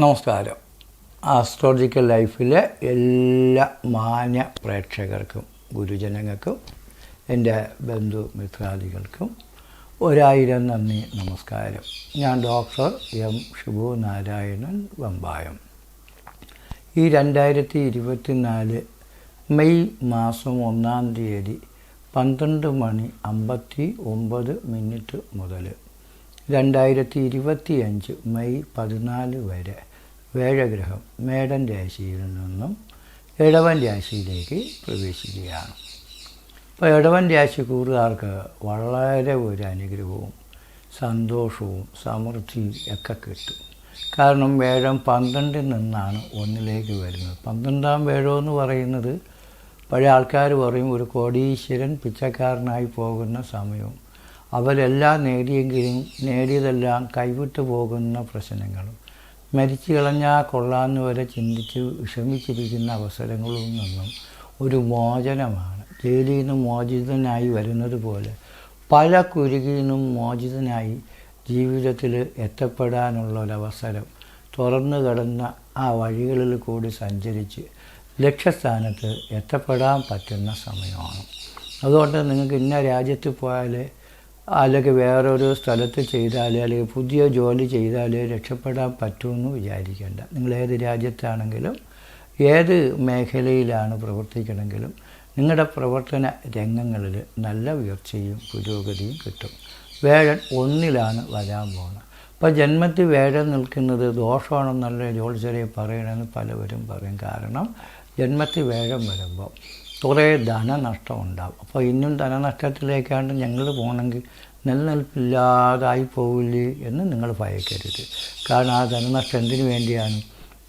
നമസ്കാരം. ആസ്ട്രോളജിക്കൽ ലൈഫിലെ എല്ലാ മാന്യ പ്രേക്ഷകർക്കും ഗുരുജനങ്ങൾക്കും എന്റെ ബന്ധു മിത്രാദികൾക്കും ഒരായിരം നന്ദി നമസ്കാരം. ഞാൻ ഡോക്ടർ എം ഷിബു നാരായണൻ വമ്പായം. ഈ രണ്ടായിരത്തി ഇരുപത്തിനാല് മെയ് മാസം ഒന്നാം തീയതി പന്ത്രണ്ട് മണി അമ്പത്തി ഒമ്പത് മിനിറ്റ് മുതൽ രണ്ടായിരത്തി ഇരുപത്തി അഞ്ച് മെയ് പതിനാല് വരെ വേഴഗ്രഹം മേടൻ രാശിയിൽ നിന്നും ഇടവൻ രാശിയിലേക്ക് പ്രവേശിക്കുകയാണ്. അപ്പോൾ ഇടവൻ രാശിക്കൂറുകാർക്ക് വളരെ ഒരു അനുഗ്രഹവും സന്തോഷവും സമൃദ്ധിയും ഒക്കെ കിട്ടും. കാരണം വേഴം പന്ത്രണ്ടിൽ നിന്നാണ് ഒന്നിലേക്ക് വരുന്നത്. പന്ത്രണ്ടാം വേഴം എന്ന് പറയുന്നത് പഴയ ആൾക്കാർ പറയും ഒരു കോടീശ്വരൻ പിച്ചക്കാരനായി പോകുന്ന സമയവും അവരെല്ലാം നേടിയെങ്കിലും നേടിയതെല്ലാം കൈവിട്ടു പോകുന്ന പ്രശ്നങ്ങളും. മരിച്ചു കളഞ്ഞാൽ കൊള്ളാമെന്ന് വരെ ചിന്തിച്ച് വിഷമിച്ചിരിക്കുന്ന അവസരങ്ങളിൽ നിന്നും ഒരു മോചനമാണ്. ജയിലിൽ നിന്ന് മോചിതനായി വരുന്നത് പോലെ പല കുരുകിൽ നിന്നും മോചിതനായി ജീവിതത്തിൽ എത്തപ്പെടാനുള്ള ഒരവസരം തുറന്നു കിടന്ന ആ വഴികളിൽ കൂടി സഞ്ചരിച്ച് ലക്ഷ്യസ്ഥാനത്ത് എത്തപ്പെടാൻ പറ്റുന്ന സമയമാണ്. അതുകൊണ്ട് നിങ്ങൾക്ക് ഇന്ന രാജ്യത്ത് പോയാൽ അല്ലെങ്കിൽ വേറൊരു സ്ഥലത്ത് ചെയ്താൽ അല്ലെങ്കിൽ പുതിയ ജോലി ചെയ്താൽ രക്ഷപ്പെടാൻ പറ്റുമെന്ന് വിചാരിക്കേണ്ട. നിങ്ങൾ ഏത് രാജ്യത്താണെങ്കിലും ഏത് മേഖലയിലാണ് പ്രവർത്തിക്കണമെങ്കിലും നിങ്ങളുടെ പ്രവർത്തന രംഗങ്ങളിൽ നല്ല ഉയർച്ചയും പുരോഗതിയും കിട്ടും. വേഴൻ ഒന്നിലാണ് വരാൻ പോകുന്നത്. അപ്പോൾ ജന്മത്തിൽ വേഴൻ നിൽക്കുന്നത് ദോഷമാണെന്നുള്ള ജോത്സരെ പറയണമെന്ന് പലവരും പറയും. കാരണം ജന്മത്തിൽ വേഴം വരുമ്പോൾ കുറേ ധനനഷ്ടം ഉണ്ടാവും അപ്പോൾ ഇന്നും ധനനഷ്ടത്തിലേക്കാണ്ട് ഞങ്ങൾ പോകണമെങ്കിൽ നിലനിൽപ്പില്ലാതായി പോവില്ലേ എന്ന് നിങ്ങൾ ഭയക്കരുത്. കാരണം ആ ധനനഷ്ടം എന്തിനു വേണ്ടിയാണ്?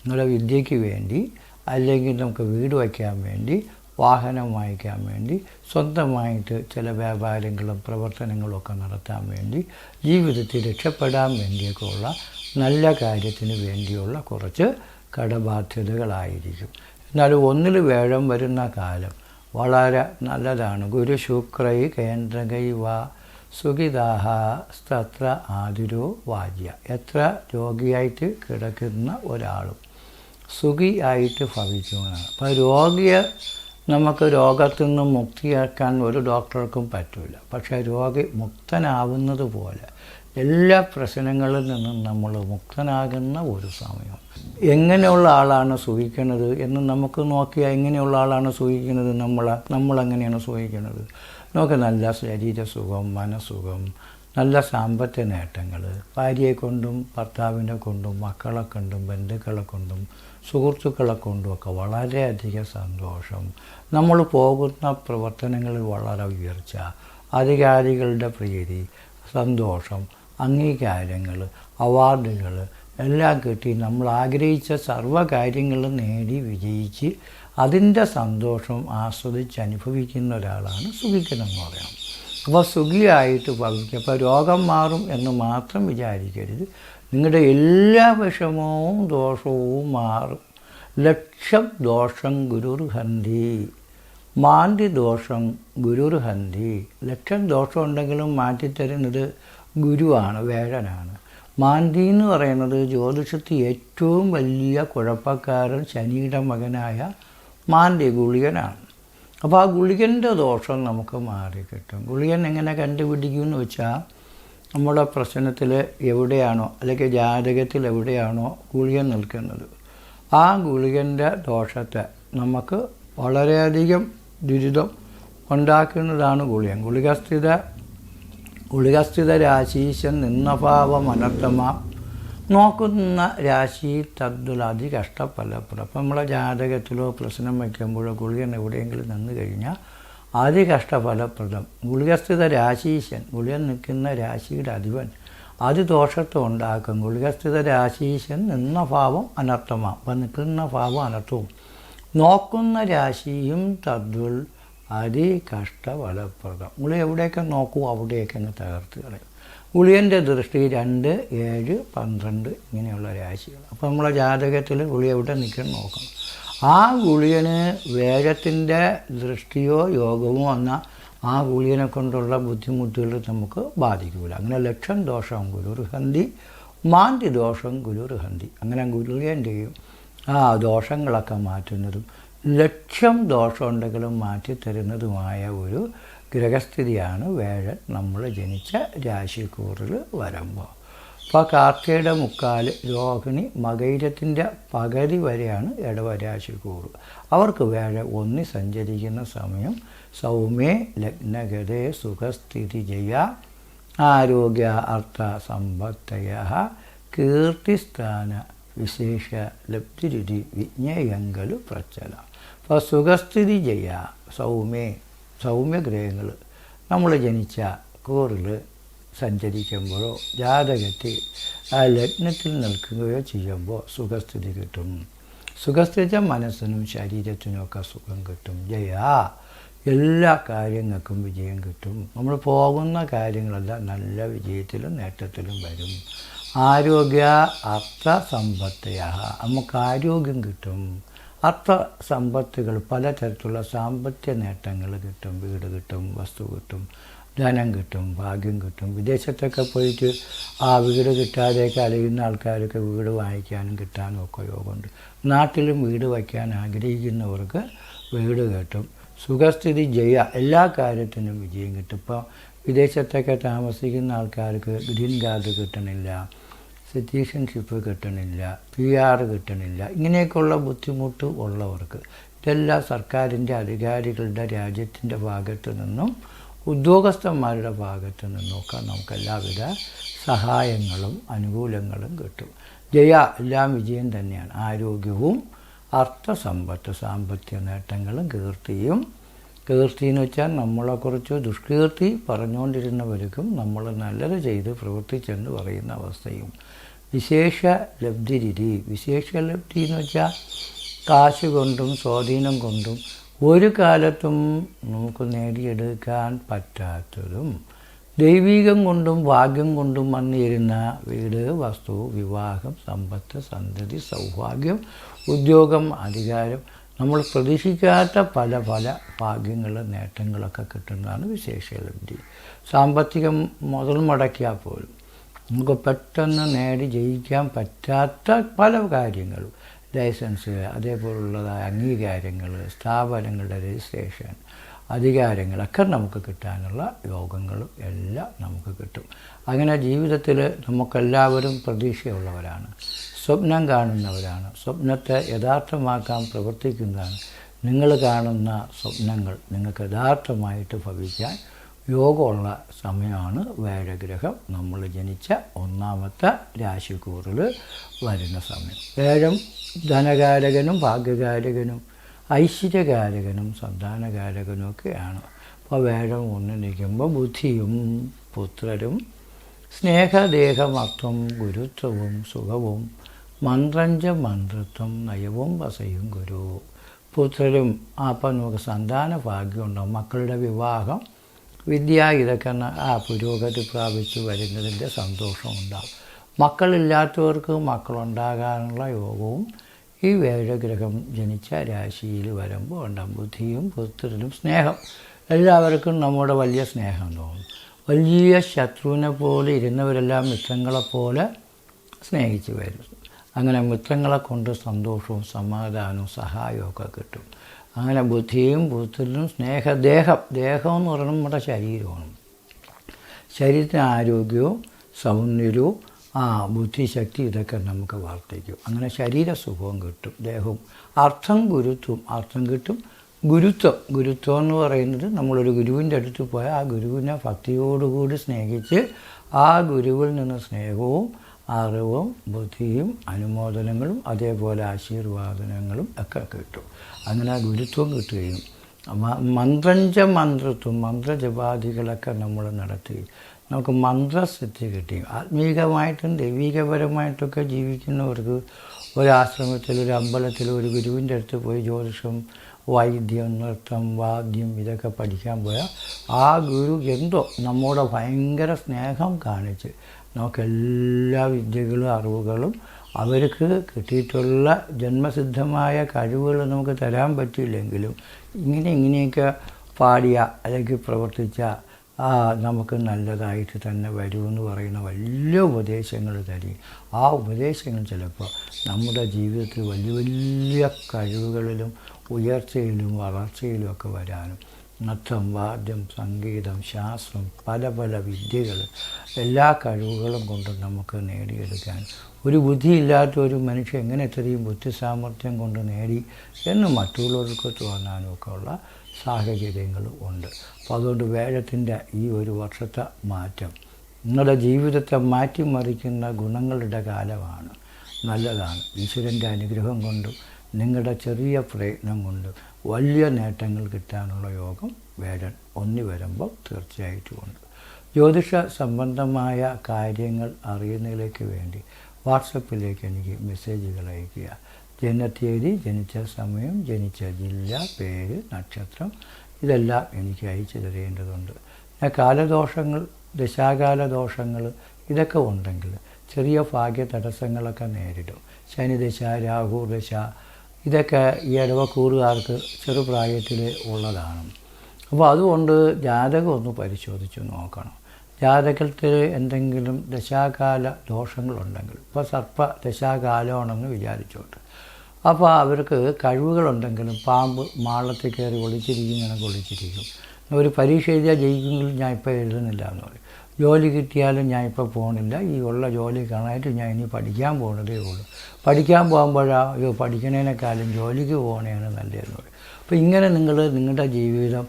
നിങ്ങളുടെ വിദ്യയ്ക്ക് വേണ്ടി അല്ലെങ്കിൽ നമുക്ക് വീട് വയ്ക്കാൻ വേണ്ടി വാഹനം വാങ്ങിക്കാൻ വേണ്ടി സ്വന്തമായിട്ട് ചില വ്യാപാരങ്ങളും പ്രവർത്തനങ്ങളും ഒക്കെ നടത്താൻ വേണ്ടി ജീവിതത്തിൽ രക്ഷപ്പെടാൻ വേണ്ടിയൊക്കെയുള്ള നല്ല കാര്യത്തിന് വേണ്ടിയുള്ള കുറച്ച് കടബാധ്യതകളായിരിക്കും. എന്നാൽ ഒന്നിൽ വേഴം വരുന്ന കാലം വളരെ നല്ലതാണ്. ഗുരു ശുക്രൈ കേന്ദ്രകൈ വാ സുഖിതാഹ സ്തത്ര ആതിരോ വാജ്യ. എത്ര രോഗിയായിട്ട് കിടക്കുന്ന ഒരാളും സുഖിയായിട്ട് ഭവിക്കുന്നതാണ് അപ്പോൾ രോഗിയെ നമുക്ക് രോഗത്തിൽ നിന്നും മുക്തിയാക്കാൻ ഒരു ഡോക്ടർക്കും പറ്റില്ല പക്ഷേ രോഗി മുക്തനാവുന്നത് പോലെ എല്ലാ പ്രശ്നങ്ങളിൽ നിന്നും നമ്മൾ മുക്തനാകുന്ന ഒരു സമയം. എങ്ങനെയുള്ള ആളാണ് സൂഹിക്കുന്നത് എന്ന് നമുക്ക് നോക്കിയാൽ എങ്ങനെയുള്ള ആളാണ് സൂഹിക്കുന്നത്? നമ്മൾ നമ്മളെങ്ങനെയാണ് സൂഹിക്കുന്നത്? നമുക്ക് നല്ല ശരീരസുഖം മനസ്സുഖം നല്ല സാമ്പത്തിക നേട്ടങ്ങൾ ഭാര്യയെ കൊണ്ടും ഭർത്താവിനെ കൊണ്ടും മക്കളെ കൊണ്ടും ബന്ധുക്കളെ കൊണ്ടും സുഹൃത്തുക്കളെ കൊണ്ടും ഒക്കെ വളരെയധികം സന്തോഷം. നമ്മൾ പോകുന്ന പ്രവർത്തനങ്ങളിൽ വളരെ ഉയർച്ച അധികാരികളുടെ പ്രീതി സന്തോഷം അംഗീകാരങ്ങൾ അവാർഡുകൾ എല്ലാം കിട്ടി. നമ്മൾ ആഗ്രഹിച്ച സർവ കാര്യങ്ങളും നേടി വിജയിച്ച് അതിന്റെ സന്തോഷം ആസ്വദിച്ച് അനുഭവിക്കുന്ന ഒരാളാണ് സുഖിക്കണമെന്ന് പറയാം അപ്പോൾ സുഖിയായിട്ട് ഭവിക്കുക. അപ്പോൾ രോഗം മാറും എന്ന് മാത്രം വിചാരിക്കരുത്. നിങ്ങളുടെ എല്ലാ വിഷമവും ദോഷവും മാറും. ലക്ഷം ദോഷം ഗുരുർഹന്തി. മാന്തി ദോഷം ഗുരുർഹന്തി. ലക്ഷം ദോഷം ഉണ്ടെങ്കിലും മാറ്റിത്തരുന്നത് ഗുരുവാണ് വേഴനാണ്. മാന്തി എന്ന് പറയുന്നത് ജ്യോതിഷത്തിൽ ഏറ്റവും വലിയ കുഴപ്പക്കാരൻ ശനിയുടെ മകനായ മാന്തി ഗുളികനാണ്. അപ്പോൾ ആ ഗുളികന്റെ ദോഷം നമുക്ക് മാറിക്കിട്ടും. ഗുളികൻ എങ്ങനെ കണ്ടുപിടിക്കും എന്ന് വെച്ചാൽ നമ്മുടെ പ്രശ്നത്തിൽ എവിടെയാണോ അല്ലെങ്കിൽ ജാതകത്തിൽ എവിടെയാണോ ഗുളികൻ നിൽക്കുന്നത് ആ ഗുളികന്റെ ദോഷത്തെ നമുക്ക് വളരെയധികം ദുരിതം ഉണ്ടാക്കുന്നതാണ് ഗുളികൻ. ഗുളികസ്ഥിത ഗുളികസ്ഥിത രാശീശൻ നിന്നഭാവം അനർത്ഥമാം. നോക്കുന്ന രാശി തദ്ദുലാതി കഷ്ടഫലപ്രദം അപ്പം നമ്മളെ ജാതകത്തിലോ പ്രശ്നം വയ്ക്കുമ്പോഴോ ഗുളികൻ എവിടെയെങ്കിലും നിന്ന് കഴിഞ്ഞാൽ അതി കഷ്ടഫലപ്രദം. ഗുളികസ്ഥിത രാശീശൻ ഗുളികൻ നിൽക്കുന്ന രാശിയുടെ അധിപൻ അതിദോഷത്തെ ഉണ്ടാക്കും. ഗുളികസ്ഥിത രാശീശൻ നിന്ന ഭാവം അനർത്ഥമാം. അപ്പം നിൽക്കുന്ന ഭാവം അനർത്ഥവും. നോക്കുന്ന രാശിയും തദ്ദുൽ അതി കഷ്ടഫലപ്രദം ഉളി എവിടെയൊക്കെ നോക്കൂ അവിടെയൊക്കെ അങ്ങ് തകർത്ത് കളയും. ഉളിയന്റെ ദൃഷ്ടി രണ്ട് ഏഴ് പന്ത്രണ്ട് ഇങ്ങനെയുള്ള രാശികൾ. അപ്പോൾ നമ്മളെ ജാതകത്തിൽ ഉളി എവിടെ നിൽക്കണം നോക്കണം. ആ ഗുളിയന് വേഗത്തിന്റെ ദൃഷ്ടിയോ യോഗമോ വന്ന ആ ഗുളിയനെ കൊണ്ടുള്ള ബുദ്ധിമുട്ടുകൾ നമുക്ക് ബാധിക്കില്ല അങ്ങനെ ലക്ഷം ദോഷം ഗുരുർഹന്തി മാന്തി ദോഷം ഗുരുർഹന്തി അങ്ങനെ ഗുരുവിന്റെയും ആ ദോഷങ്ങളൊക്കെ മാറ്റുന്നതും ലക്ഷം ദോഷമുണ്ടെങ്കിലും മാറ്റിത്തരുന്നതുമായ ഒരു ഗ്രഹസ്ഥിതിയാണ് വേഴൻ നമ്മൾ ജനിച്ച രാശിക്കൂറിൽ വരുമ്പോൾ. അപ്പോൾ കാർത്തികയുടെ മുക്കാൽ രോഹിണി മകൈരത്തിന്റെ പകുതി വരെയാണ് ഇടവരാശിക്കൂറ് അവർക്ക് വേഴ ഒന്നി സഞ്ചരിക്കുന്ന സമയം സൗമ്യേ ലഗ്നഗതേ സുഖസ്ഥിതി ജയ ആരോഗ്യ അർത്ഥ സമ്പത്തയ കീർത്തിസ്ഥാന വിശേഷ ലബ്ധിരുതി വിജ്ഞേയങ്കലു പ്രച്ചല അപ്പോൾ സുഖസ്ഥിതി ജയ സൗമ്യ സൗമ്യഗ്രഹങ്ങൾ. നമ്മൾ ജനിച്ച കൂറിൽ സഞ്ചരിക്കുമ്പോഴോ ജാതകത്തിൽ ആ ലഗ്നത്തിൽ നിൽക്കുകയോ ചെയ്യുമ്പോൾ സുഖസ്ഥിതി കിട്ടും. സുഖസ്ഥിത മനസ്സിനും ശരീരത്തിനും ഒക്കെ സുഖം കിട്ടും. ജയാ എല്ലാ കാര്യങ്ങൾക്കും വിജയം കിട്ടും. നമ്മൾ പോകുന്ന കാര്യങ്ങളെല്ലാം നല്ല വിജയത്തിലും നേട്ടത്തിലും വരും. ആരോഗ്യ അർത്ഥ സമ്പത്തയ നമുക്ക് ആരോഗ്യം കിട്ടും. അർത്ഥ സമ്പത്തുകൾ പലതരത്തിലുള്ള സാമ്പത്തിക നേട്ടങ്ങൾ കിട്ടും. വീട് കിട്ടും വസ്തു കിട്ടും ധനം കിട്ടും ഭാഗ്യം കിട്ടും. വിദേശത്തൊക്കെ പോയിട്ട് ആ വീട് കിട്ടാതെയൊക്കെ അലയുന്ന ആൾക്കാരൊക്കെ വീട് വാങ്ങിക്കാനും കിട്ടാനും ഒക്കെ യോഗമുണ്ട്. നാട്ടിലും വീട് വയ്ക്കാൻ ആഗ്രഹിക്കുന്നവർക്ക് വീട് കിട്ടും. സുഖസ്ഥിതി ജയ. എല്ലാ കാര്യത്തിനും വിജയം കിട്ടും. ഇപ്പോൾ വിദേശത്തൊക്കെ താമസിക്കുന്ന ആൾക്കാർക്ക് ഗ്രീൻ കാർഡ് കിട്ടണില്ല സിറ്റീസൺഷിപ്പ് കിട്ടണില്ല പി ആർ കിട്ടണില്ല ഇങ്ങനെയൊക്കെയുള്ള ബുദ്ധിമുട്ട് ഉള്ളവർക്ക് ഇതെല്ലാം സർക്കാരിന്റെ അധികാരികളുടെ രാജ്യത്തിന്റെ ഭാഗത്തു നിന്നും ഉദ്യോഗസ്ഥന്മാരുടെ ഭാഗത്തു നിന്നൊക്കെ നമുക്ക് എല്ലാവിധ സഹായങ്ങളും അനുകൂലങ്ങളും കിട്ടും. ജയ എല്ലാം വിജയം തന്നെയാണ്. ആരോഗ്യവും അർത്ഥസമ്പത്ത് സാമ്പത്തിക നേട്ടങ്ങളും കീർത്തിയും കീർത്തി എന്ന് വെച്ചാൽ നമ്മളെക്കുറിച്ച് ദുഷ്കീർത്തി പറഞ്ഞുകൊണ്ടിരുന്നവർക്കും നമ്മൾ നല്ലത് ചെയ്ത് പ്രവർത്തിച്ചെന്ന് പറയുന്ന അവസ്ഥയും. വിശേഷ ലബ്ധിരിതി. വിശേഷ ലബ്ധി എന്ന് വെച്ചാൽ കാശ് കൊണ്ടും സ്വാധീനം കൊണ്ടും ഒരു കാലത്തും നമുക്ക് നേടിയെടുക്കാൻ പറ്റാത്തതും ദൈവികം കൊണ്ടും ഭാഗ്യം കൊണ്ടും വന്നിരുന്ന വീട് വസ്തു വിവാഹം സമ്പത്ത് സന്തതി സൗഭാഗ്യം ഉദ്യോഗം അധികാരം നമ്മൾ പ്രതീക്ഷിക്കാത്ത പല പല ഭാഗ്യങ്ങൾ നേട്ടങ്ങളൊക്കെ കിട്ടുന്നതാണ് വിശേഷലബ്ധി സാമ്പത്തികം മുതൽ മുടക്കിയാൽ പോലും നമുക്ക് പെട്ടെന്ന് നേടി ജയിക്കാൻ പറ്റാത്ത പല കാര്യങ്ങളും. ലൈസൻസ് അതേപോലുള്ളതായ അംഗീകാരങ്ങൾ സ്ഥാപനങ്ങളുടെ രജിസ്ട്രേഷൻ അധികാരങ്ങളൊക്കെ നമുക്ക് കിട്ടാനുള്ള യോഗങ്ങളും എല്ലാം നമുക്ക് കിട്ടും. അങ്ങനെ ജീവിതത്തിൽ നമുക്കെല്ലാവരും പ്രതീക്ഷയുള്ളവരാണ്. സ്വപ്നം കാണുന്നവരാണ്. സ്വപ്നത്തെ യഥാർത്ഥമാക്കാൻ പ്രവർത്തിക്കുന്നതാണ്. നിങ്ങൾ കാണുന്ന സ്വപ്നങ്ങൾ നിങ്ങൾക്ക് യഥാർത്ഥമായിട്ട് ഭവിക്കാൻ യോഗമുള്ള സമയമാണ് വേഴഗ്രഹം. നമ്മൾ ജനിച്ച ഒന്നാമത്തെ രാശിക്കൂറിൽ വരുന്ന സമയം. വേഴം ധനകാരകനും ഭാഗ്യകാരകനും ഐശ്വര്യകാരകനും സന്താനകാരകനും ഒക്കെയാണ്. അപ്പോൾ വേഴം ഒന്ന് നിൽക്കുമ്പോൾ ബുദ്ധിയും പുത്രരും സ്നേഹദേഹമത്വം ഗുരുത്വവും സുഖവും മന്ത്രഞ്ച മന്ത്രത്വം നയവും വസയും ഗുരു. പുത്രരും അപ്പം നമുക്ക് സന്താന ഭാഗ്യമുണ്ടാവും മക്കളുടെ വിവാഹം വിദ്യ ഇതൊക്കെ ആ പുരോഗതി പ്രാപിച്ചു വരുന്നതിന്റെ സന്തോഷമുണ്ടാകും മക്കളില്ലാത്തവർക്ക് മക്കളുണ്ടാകാനുള്ള യോഗവും ഈ വേഴഗ്രഹം ജനിച്ച രാശിയിൽ വരുമ്പോൾ ഉണ്ടാകും ബുദ്ധിയും പുത്രനും സ്നേഹം. എല്ലാവർക്കും നമ്മുടെ വലിയ സ്നേഹം തോന്നും. വലിയ ശത്രുവിനെ പോലെ ഇരുന്നവരെല്ലാം മിത്രങ്ങളെപ്പോലെ സ്നേഹിച്ച് വരും. അങ്ങനെ മിത്രങ്ങളെ കൊണ്ട് സന്തോഷവും സമാധാനവും സഹായവും ഒക്കെ കിട്ടും. അങ്ങനെ ബുദ്ധിയും പുത്രനും സ്നേഹദേഹം ദേഹം എന്ന് പറയുന്നത് നമ്മുടെ ശരീരമാണ്. ശരീരത്തിന് ആരോഗ്യവും സൗന്ദര്യവും ആ ബുദ്ധിശക്തി ഇതൊക്കെ നമുക്ക് വർദ്ധിക്കും അങ്ങനെ ശരീരസുഖവും കിട്ടും ദേഹവും. അർത്ഥം ഗുരുത്വം അർത്ഥം കിട്ടും. ഗുരുത്വം ഗുരുത്വം എന്ന് പറയുന്നത് നമ്മളൊരു ഗുരുവിന്റെ അടുത്ത് പോയാൽ ആ ഗുരുവിനെ ഭക്തിയോടുകൂടി സ്നേഹിച്ച് ആ ഗുരുവിൽ നിന്ന് സ്നേഹവും അറിവും ബുദ്ധിയും അനുമോദനങ്ങളും അതേപോലെ ആശീർവാദനങ്ങളും ഒക്കെ കിട്ടും. അങ്ങനെ ആ ഗുരുത്വം കിട്ടുകയും മന്ത്രഞ്ച മന്ത്രത്വം മന്ത്രജപാദികളൊക്കെ നമ്മൾ നടത്തി. നമുക്ക് മന്ത്രസിദ്ധി കിട്ടി. ആത്മീകമായിട്ടും ദൈവികപരമായിട്ടൊക്കെ ജീവിക്കുന്നവർക്ക് ഒരാശ്രമത്തിൽ ഒരു അമ്പലത്തിൽ ഒരു ഗുരുവിന്റെ അടുത്ത് പോയി ജ്യോതിഷം വൈദ്യം നൃത്തം വാദ്യം ഇതൊക്കെ പഠിക്കാൻ പോയാൽ ആ ഗുരു എന്തോ നമ്മുടെ ഭയങ്കര സ്നേഹം കാണിച്ച്. നമുക്ക് എല്ലാ വിദ്യകളും അറിവുകളും അവർക്ക് കിട്ടിയിട്ടുള്ള ജന്മസിദ്ധമായ കഴിവുകൾ നമുക്ക് തരാൻ പറ്റില്ലെങ്കിലും ഇങ്ങനെ ഇങ്ങനെയൊക്കെ പാടിയ അല്ലെങ്കിൽ പ്രവർത്തിച്ച നമുക്ക് നല്ലതായിട്ട് തന്നെ വരുമെന്ന് പറയുന്ന വലിയ ഉപദേശങ്ങൾ തരി. ആ ഉപദേശങ്ങൾ ചിലപ്പോൾ നമ്മുടെ ജീവിതത്തിൽ വലിയ വലിയ കഴിവുകളിലും ഉയർച്ചയിലും വളർച്ചയിലും ഒക്കെ വരാനും നൃത്തം വാദ്യം സംഗീതം ശാസ്ത്രം പല പല വിദ്യകൾ എല്ലാ കഴിവുകളും കൊണ്ടും നമുക്ക് നേടിയെടുക്കാൻ. ഒരു ബുദ്ധിയില്ലാത്ത ഒരു മനുഷ്യൻ എങ്ങനെ ഇത്രയും ബുദ്ധിസാമർഥ്യം കൊണ്ട് നേടി എന്ന് മറ്റുള്ളവർക്ക് തോന്നാനും ഒക്കെ ഉള്ള സാഹചര്യങ്ങൾ ഉണ്ട്. അപ്പോൾ അതുകൊണ്ട് വേഴത്തിന്റെ ഈ ഒരു വർഷത്തെ മാറ്റം നിങ്ങളുടെ ജീവിതത്തെ മാറ്റിമറിക്കുന്ന ഗുണങ്ങളുടെ കാലമാണ്. നല്ലതാണ്. ഈശ്വരന്റെ അനുഗ്രഹം കൊണ്ടും നിങ്ങളുടെ ചെറിയ പ്രയത്നം കൊണ്ടും വലിയ നേട്ടങ്ങൾ കിട്ടാനുള്ള യോഗം വേടൻ ഒന്നി വരുമ്പോൾ തീർച്ചയായിട്ടും ഉണ്ട്. ജ്യോതിഷ സംബന്ധമായ കാര്യങ്ങൾ അറിയുന്നതിലേക്ക് വേണ്ടി വാട്സപ്പിലേക്ക് എനിക്ക് മെസ്സേജുകൾ അയയ്ക്കുക. ജനത്തീയതി ജനിച്ച സമയം ജനിച്ച ജില്ല പേര് നക്ഷത്രം ഇതെല്ലാം എനിക്ക് അയച്ചു തരേണ്ടതുണ്ട്. കാലദോഷങ്ങൾ ദശാകാല ദോഷങ്ങൾ ഇതൊക്കെ ഉണ്ടെങ്കിൽ ചെറിയ ഭാഗ്യ തടസ്സങ്ങളൊക്കെ നേരിടും. ശനിദശ രാഹു ദശ ഇതൊക്കെ ഈ ഇടവക്കൂറുകാർക്ക് ചെറുപ്രായത്തിൽ ഉള്ളതാണ്. അപ്പോൾ അതുകൊണ്ട് ജാതകം ഒന്ന് പരിശോധിച്ച് നോക്കണം. ജാതകത്തിൽ എന്തെങ്കിലും ദശാകാല ദോഷങ്ങളുണ്ടെങ്കിൽ ഇപ്പോൾ സർപ്പ ദശാകാലമാണെന്ന് വിചാരിച്ചോട്ട്. അപ്പോൾ അവർക്ക് കഴിവുകളുണ്ടെങ്കിലും പാമ്പ് മാളത്തിൽ കയറി ഒളിച്ചിരിക്കുന്നതിനൊക്കെ ഒളിച്ചിരിക്കും. ഒരു പരീക്ഷ എഴുതിയാൽ ജയിക്കുമെങ്കിലും ഞാൻ ഇപ്പോൾ എഴുതുന്നില്ല എന്ന് പറയും. ജോലി കിട്ടിയാലും ഞാൻ ഇപ്പോൾ പോകണില്ല ഈ ഉള്ള ജോലി കാണാനായിട്ട് ഞാൻ ഇനി പഠിക്കാൻ പോകുന്നതേ ഉള്ളൂ. പഠിക്കാൻ പോകുമ്പോഴാ അയ്യോ പഠിക്കുന്നതിനേക്കാളും ജോലിക്ക് പോകണേണ് നല്ലതെന്ന് പറയും. അപ്പോൾ ഇങ്ങനെ നിങ്ങൾ നിങ്ങളുടെ ജീവിതം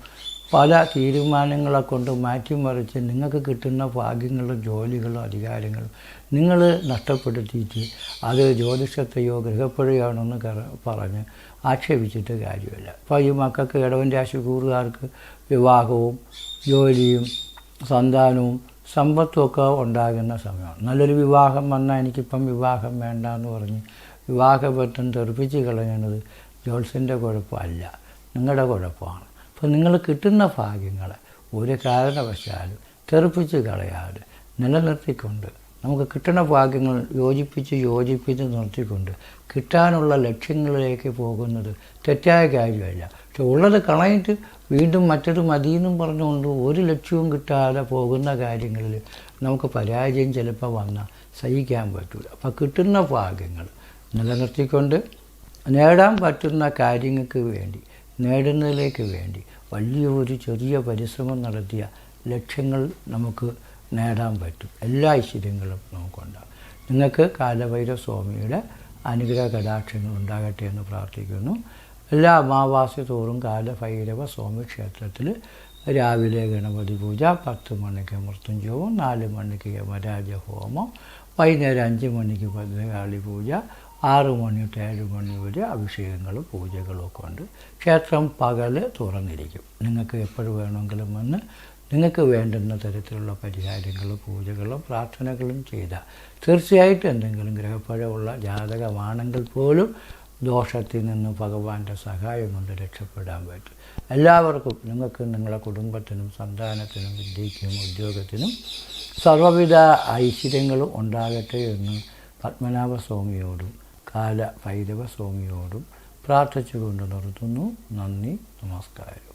പല തീരുമാനങ്ങളെ കൊണ്ട് മാറ്റിമറിച്ച് നിങ്ങൾക്ക് കിട്ടുന്ന ഭാഗ്യങ്ങളും ജോലികളും അധികാരങ്ങളും നിങ്ങൾ നഷ്ടപ്പെടുത്തിയിട്ട് അത് ജ്യോതിഷത്തെയോ ഗ്രഹപ്പുഴയാണെന്ന് കറ- പറഞ്ഞ് ആക്ഷേപിച്ചിട്ട് കാര്യമില്ല. അപ്പോൾ ഈ മക്കൾക്ക് ഇടവൻ രാശിക്കൂറുകാർക്ക് വിവാഹവും ജോലിയും സന്താനവും സമ്പത്തും ഒക്കെ ഉണ്ടാകുന്ന സമയമാണ്. നല്ലൊരു വിവാഹം വന്നാൽ എനിക്കിപ്പം വിവാഹം വേണ്ട എന്ന് പറഞ്ഞ് വിവാഹബന്ധം തെറിപ്പിച്ച് കളയുന്നത് ജോത്സ്യന്റെ കുഴപ്പമല്ല. നിങ്ങളുടെ കുഴപ്പമാണ്. അപ്പോൾ നിങ്ങൾ കിട്ടുന്ന ഭാഗ്യങ്ങൾ ഒരു കാരണവശാലും തെറിപ്പിച്ച് കളയാതെ നിലനിർത്തിക്കൊണ്ട് നമുക്ക് കിട്ടുന്ന ഭാഗ്യങ്ങൾ യോജിപ്പിച്ച് യോജിപ്പിച്ച് നിർത്തിക്കൊണ്ട് കിട്ടാനുള്ള ലക്ഷ്യങ്ങളിലേക്ക് പോകുന്നത് തെറ്റായ കാര്യമല്ല. പക്ഷെ ഉള്ളത് കളയിട്ട് വീണ്ടും മറ്റൊരു മതിയെന്നും പറഞ്ഞുകൊണ്ട് ഒരു ലക്ഷ്യവും കിട്ടാതെ പോകുന്ന കാര്യങ്ങളിൽ നമുക്ക് പരാജയം ചിലപ്പോൾ വന്നാൽ സഹിക്കാൻ പറ്റില്ല അപ്പോൾ കിട്ടുന്ന ഭാഗ്യങ്ങൾ നിലനിർത്തിക്കൊണ്ട് നേടാൻ പറ്റുന്ന കാര്യങ്ങൾക്ക് വേണ്ടി നേടുന്നതിലേക്ക് വേണ്ടി വലിയ ഒരു ചെറിയ പരിശ്രമം നടത്തിയ ലക്ഷ്യങ്ങൾ നമുക്ക് നേടാൻ പറ്റും. എല്ലാ ഐശ്വര്യങ്ങളും നമുക്കുണ്ടാകും. നിങ്ങൾക്ക് കാലഭൈരവ സ്വാമിയുടെ അനുഗ്രഹ കടാക്ഷങ്ങൾ ഉണ്ടാകട്ടെ എന്ന് പ്രാർത്ഥിക്കുന്നു. എല്ലാ അമാവാസി തോറും കാലഭൈരവ സ്വാമി ക്ഷേത്രത്തിൽ രാവിലെ ഗണപതി പൂജ പത്ത് മണിക്ക് മൃത്യുഞ്ജവും നാല് മണിക്ക് യമരാജ ഹോമം വൈകുന്നേരം അഞ്ച് മണിക്ക് ഭദ്രകാളി പൂജ ആറ് മണി തൊട്ട് ഏഴ് മണി വരെ അഭിഷേകങ്ങളും പൂജകളും ഒക്കെ ഉണ്ട്. ക്ഷേത്രം പകൽ തുറന്നിരിക്കും. നിങ്ങൾക്ക് എപ്പോഴും വേണമെങ്കിലും വന്ന് നിങ്ങൾക്ക് വേണ്ടുന്ന തരത്തിലുള്ള പരിഹാരങ്ങളും പൂജകളും പ്രാർത്ഥനകളും ചെയ്താൽ തീർച്ചയായിട്ടും എന്തെങ്കിലും ഗ്രഹപ്പഴമുള്ള ജാതകമാണെങ്കിൽ പോലും ദോഷത്തിൽ നിന്ന് ഭഗവാന്റെ സഹായം കൊണ്ട് രക്ഷപ്പെടാൻ പറ്റും. എല്ലാവർക്കും നിങ്ങൾക്ക് നിങ്ങളുടെ കുടുംബത്തിനും സന്താനത്തിനും വിദ്യയ്ക്കും ഉദ്യോഗത്തിനും സർവവിധ ഐശ്വര്യങ്ങളും ഉണ്ടാകട്ടെ എന്ന് പത്മനാഭ സ്വാമിയോടും കാല ഭൈരവ സ്വാമിയോടും പ്രാർത്ഥിച്ചുകൊണ്ട് നിർത്തുന്നു. നന്ദി നമസ്കാരം.